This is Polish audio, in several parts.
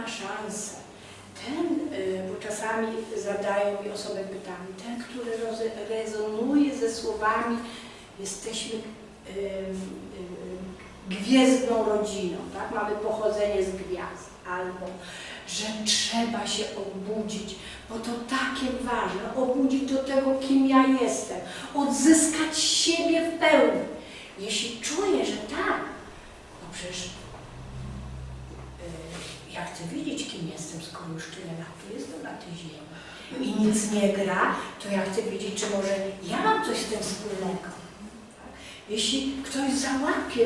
ma szansę. Ten, y, bo czasami zadają mi osoby pytanie, ten, który rezonuje ze słowami, jesteśmy y, y, gwiezdną rodziną, tak? mamy pochodzenie z gwiazd, albo że trzeba się obudzić, bo to takie ważne, obudzić do tego, kim ja jestem, odzyskać siebie w pełni. Jeśli czuję, że tak, no przecież ja chcę wiedzieć, kim jestem, skoro już tyle lat tu jestem na tej ziemi i nic nie gra, to ja chcę wiedzieć, czy może ja mam coś z tym wspólnego. Tak? Jeśli ktoś załapie,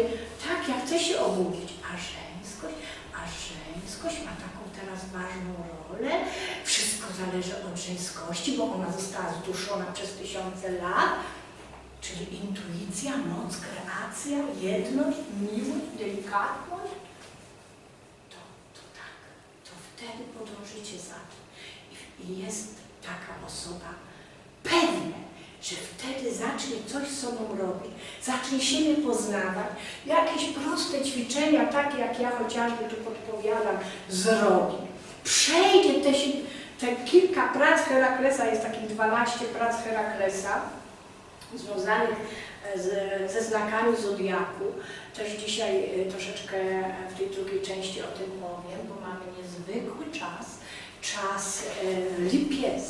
tak, ja chcę się obudzić, a żeńskość, a żeńskość ma taką teraz ważną rolę, wszystko zależy od żeńskości, bo ona została zduszona przez tysiące lat, czyli intuicja, moc, kreacja, jedność, miłość, delikatność, to, to tak, to wtedy podążycie za tym. I, jest taka osoba pewna, że wtedy zacznie coś z sobą robić, zacznie siebie poznawać, jakieś proste ćwiczenia, takie jak ja chociażby tu podpowiadam, zrobi. Przejdzie te, te kilka prac Heraklesa, jest takich 12 prac Heraklesa, związanych e, z, ze znakami Zodiaku. Też dzisiaj e, troszeczkę w tej drugiej części o tym powiem, bo mamy niezwykły czas, czas e, lipiec.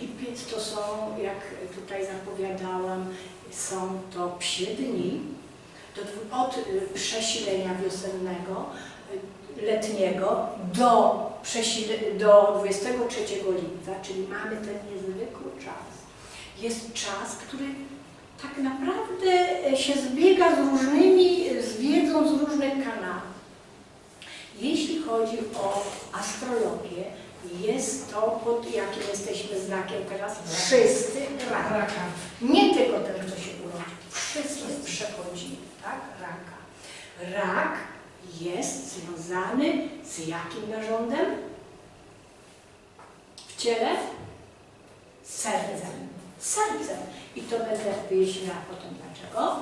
Lipiec to są, jak tutaj zapowiadałam, są to psie dni od y, przesilenia wiosennego, y, letniego do, do 23 lipca, czyli mamy ten niezwykły czas. Jest czas, który tak naprawdę e, się zbiega z różnymi, z wiedzą z różnych kanałów. Jeśli chodzi o astrologię, jest to pod jakim jesteśmy znakiem teraz? Wszyscy rak. Raka. Nie tylko ten, kto się urodził. Wszyscy przechodzimy, tak? Raka. Rak jest związany z jakim narządem? W ciele? Sercem. Sercem. I to będę wyjaśniała potem dlaczego.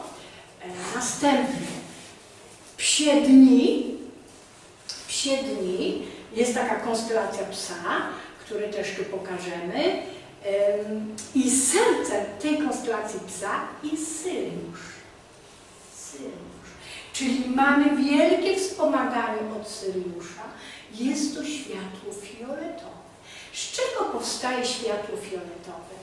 E, następnie psie dni. Psie dni jest taka konstelacja psa, który też tu pokażemy. Em, I sercem tej konstelacji psa jest Syriusz. Syriusz. Czyli mamy wielkie wspomaganie od Syriusza. Jest to światło fioletowe. Z czego powstaje światło fioletowe?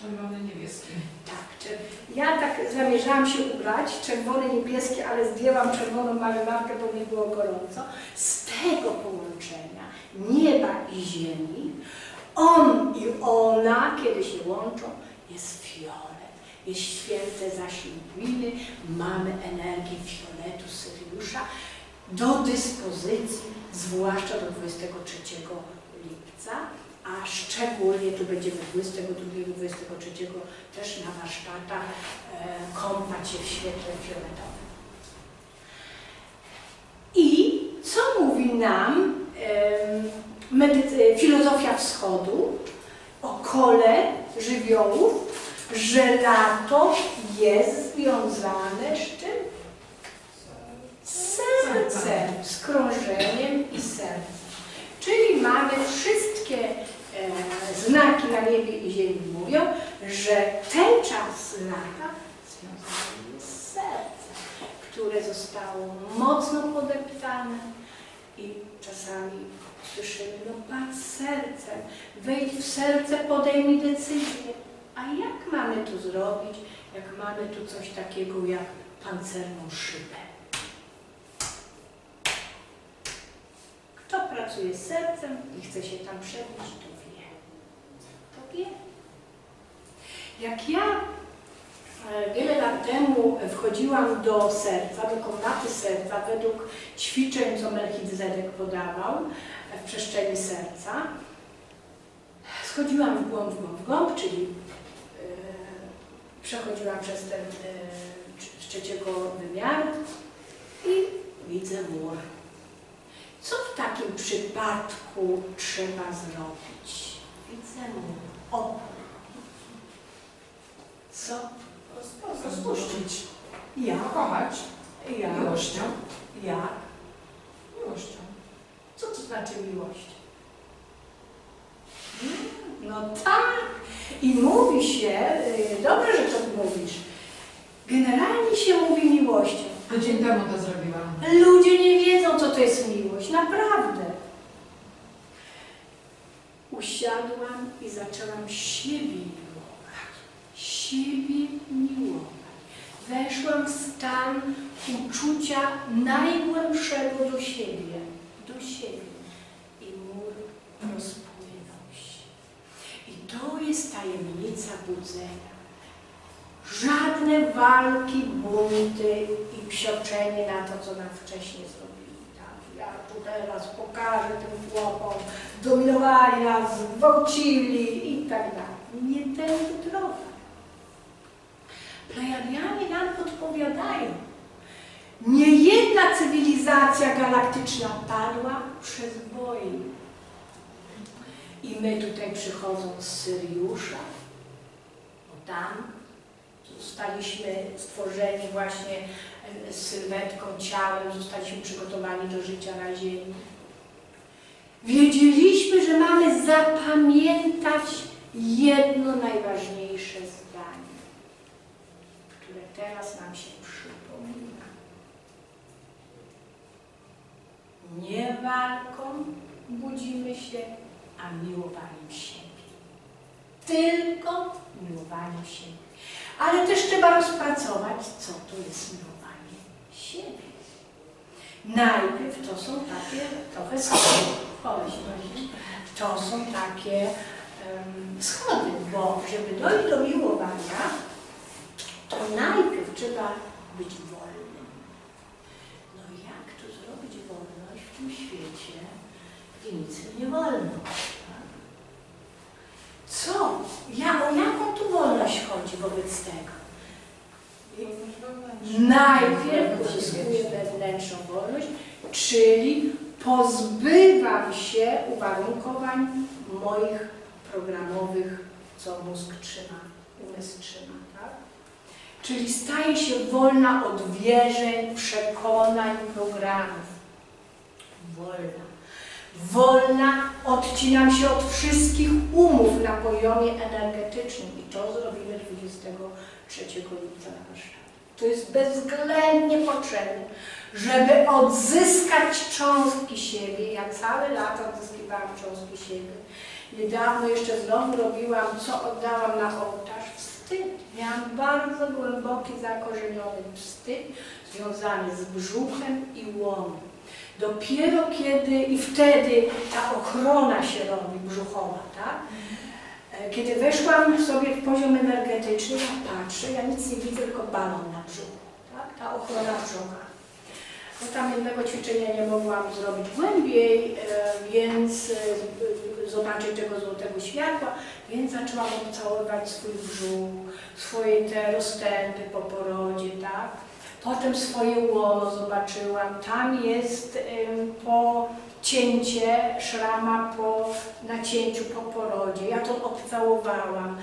Czerwony, niebieski. Tak, ja tak zamierzałam się ubrać, czerwone, niebieskie, ale zdjęłam czerwoną marynarkę, bo mi było gorąco. Z tego połączenia nieba i ziemi, on i ona, kiedy się łączą, jest fiolet. Jest święte zaślubiny, mamy energię fioletu Syriusza do dyspozycji, zwłaszcza do 23 lipca, a szczególnie tu będziemy 22-23 też na warsztatach e, kąpać się w świetle fioletowym. I co mówi nam medycy- filozofia wschodu o kole żywiołów, że lato jest związane z czym? Z sercem, z krążeniem i sercem. Czyli mamy wszystkie e, znaki na niebie i ziemi mówią, że ten czas lata związany jest z sercem, które zostało mocno podeptane i czasami słyszymy, no patrz sercem, wejdź w serce, podejmij decyzję. A jak mamy to zrobić, jak mamy tu coś takiego jak pancerną szybę? Kto pracuje z sercem i chce się tam przebić, to wie. Jak ja e, wiele lat temu wchodziłam do serca, do komnaty serca, według ćwiczeń, co Melchizedek podawał e, w przestrzeni serca, schodziłam w głąb, w głąb, w głąb, czyli e, przechodziłam przez ten trzeciego wymiaru i widzę mur. Co w takim przypadku trzeba zrobić? Widzę mur, opór. Co? Rozpuścić. Ja, Kochać. ja, Miłością. ja. Miłością. znaczy miłość? Mm, No tak. I mówi się, y, dobrze, że to mówisz, generalnie się mówi miłością. Tydzień temu to zrobiłam. Ludzie nie wiedzą, co to jest miłość, naprawdę. Usiadłam i zaczęłam siebie miłować. Siebie miłować. Weszłam w stan uczucia najgłębszego do siebie. Do siebie. I mur rozpłynął się. I to jest tajemnica budzenia. Żadne walki, bunty i psioczenie na to, co nam wcześniej zrobili. Ja tu teraz pokażę tym chłopom, dominowali nas, gwałcili i tak dalej. Nie tędy droga. Plejadianie nam podpowiadają. Nie jedna cywilizacja galaktyczna padła przez wojnę. I my tutaj przychodząc z Syriusza, bo tam zostaliśmy stworzeni właśnie e, z sylwetką, ciałem, zostaliśmy przygotowani do życia na ziemi. Wiedzieliśmy, że mamy zapamiętać jedno najważniejsze zdanie, które teraz nam się przypomina. Nie walką budzimy się, a miłowaniem siebie. Tylko miłowaniem siebie. Ale też trzeba rozpracować, co to jest miłowanie siebie. Najpierw to są takie trochę schody. To są takie em, schody, bo żeby dojść do miłowania, to najpierw trzeba być wolnym. No jak tu zrobić wolność w tym świecie, gdzie nic nie wolno? tak? Co? Ja, o jaką tu wolność chodzi wobec tego? Najpierw uzyskuję wewnętrzną wolność, czyli pozbywam się uwarunkowań moich programowych, co mózg trzyma, umysł trzyma, tak? Czyli staję się wolna od wierzeń, przekonań, programów. Wolna. Wolna, odcinam się od wszystkich umów na poziomie energetycznym i to zrobimy 23 lipca na warsztacie. To jest bezwzględnie potrzebne, żeby odzyskać cząstki siebie. Ja całe lata odzyskiwałam cząstki siebie. Niedawno jeszcze znowu robiłam, co oddałam na ołtarz. Wstyd. Miałam bardzo głęboki, zakorzeniony wstyd związany z brzuchem i łonem. Dopiero kiedy i wtedy ta ochrona się robi brzuchowa, tak? E, Kiedy weszłam sobie w poziom energetyczny, ja patrzę, ja nic nie widzę, tylko balon na brzuchu, tak? Ta ochrona brzucha. No tam jednego ćwiczenia nie mogłam zrobić głębiej, e, więc e, zobaczyć tego złotego światła, więc zaczęłam obcałować swój brzuch, swoje te rozstępy po porodzie, tak? Potem swoje łono zobaczyłam. Tam jest ym, pocięcie szrama po nacięciu po porodzie. Ja to obcałowałam.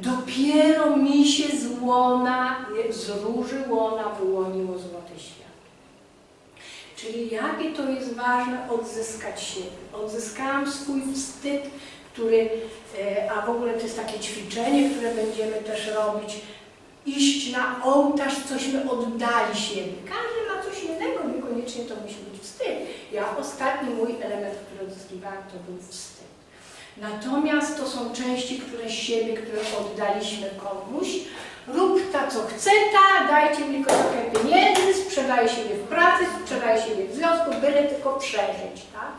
Dopiero mi się z łona, z róży łona wyłoniło złote światło. Czyli jakie to jest ważne odzyskać siebie. Odzyskałam swój wstyd, który, e, a w ogóle to jest takie ćwiczenie, które będziemy też robić, iść na ołtarz, cośmy oddali siebie. Każdy ma coś innego, niekoniecznie to musi być wstyd. Ja ostatni mój element, który odzyskiwałam, to był wstyd. Natomiast to są części, które siebie, które oddaliśmy komuś. Rób ta, co chce ta, dajcie mi tylko trochę pieniędzy, sprzedaję siebie w pracy, sprzedaję siebie w związku, byle tylko przeżyć, tak?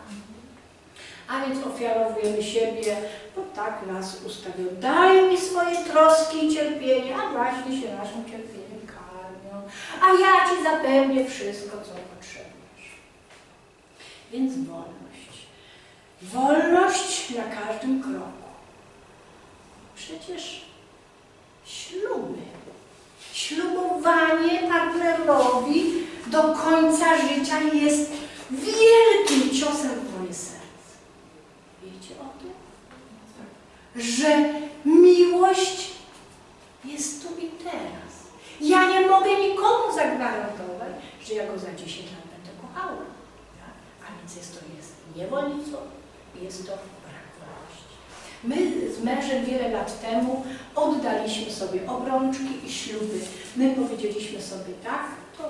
A więc ofiarowujemy siebie, bo tak nas ustawił. Daj mi swoje troski i cierpienie, a właśnie się naszym cierpieniem karmią. A ja Ci zapewnię wszystko, co potrzebujesz. Więc wolność. Wolność na każdym kroku. Przecież śluby. Ślubowanie partnerowi do końca życia jest wielkim ciosem w moje serce. Wiecie o tym? Że miłość jest tu i teraz. Ja nie mogę nikomu zagwarantować, że ja go za 10 lat będę kochała. Tak? Ale więc jest to jest niewolnictwo i jest to brak wolności. My z mężem wiele lat temu oddaliśmy sobie obrączki i śluby. My powiedzieliśmy sobie tak, to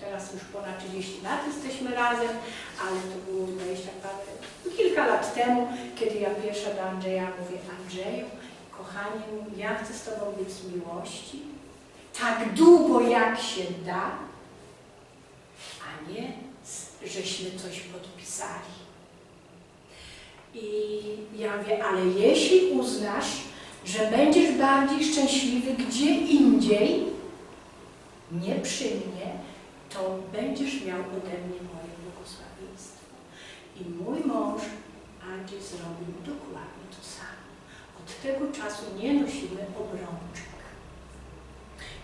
teraz już ponad 30 lat jesteśmy razem, ale to było 20 parę, kilka lat temu, kiedy ja pierwsza do Andrzeja mówię, Andrzeju, kochanie, ja chcę z Tobą być miłości, tak długo jak się da, a nie, żeśmy coś podpisali. I ja mówię, ale jeśli uznasz, że będziesz bardziej szczęśliwy gdzie indziej, nie przy mnie, to będziesz miał ode mnie moje błogosławieństwo. I mój mąż Andrzej zrobił dokładnie to samo. Od tego czasu nie nosimy obrączek.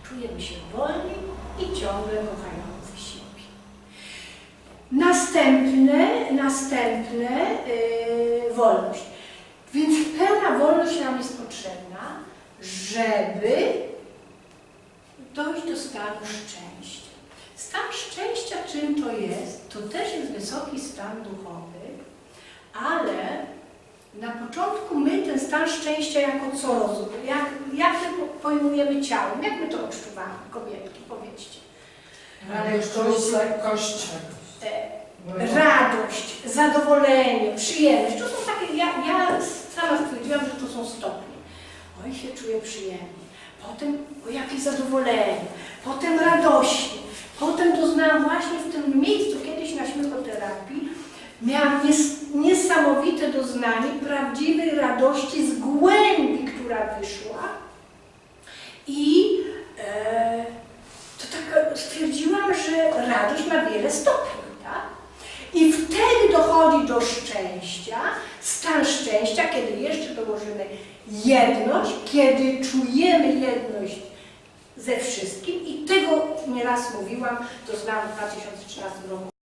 Czujemy się wolni i ciągle kochający siebie. Następne, następne yy, wolność. Więc pełna wolność nam jest potrzebna, żeby dojść do stanu szczęścia. Stan szczęścia czym to jest? To też jest wysoki stan duchowy, ale na początku my ten stan szczęścia jako co rozumiemy? Jak, jak my pojmujemy ciałem? Jak my to odczuwamy, kobietki? Powiedzcie. Radość, lekkość. E, radość, zadowolenie, przyjemność. To są takie, ja, ja sama stwierdziłam, że to są stopnie. Oj, się czuję przyjemnie. Potem, o zadowolenie. Potem radośnie. Potem doznałam właśnie w tym miejscu, kiedyś na śmiechoterapii, miałam nies, niesamowite doznanie prawdziwej radości z głębi, która wyszła. I e, to tak stwierdziłam, że radość ma wiele stopni, tak? I wtedy dochodzi do szczęścia, stan szczęścia, kiedy jeszcze dołożymy jedność, kiedy czujemy jedność ze wszystkim. I tego nieraz mówiłam, to znam w 2013 roku